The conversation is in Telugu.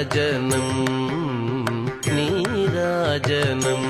నీరాజనం నీరాజనం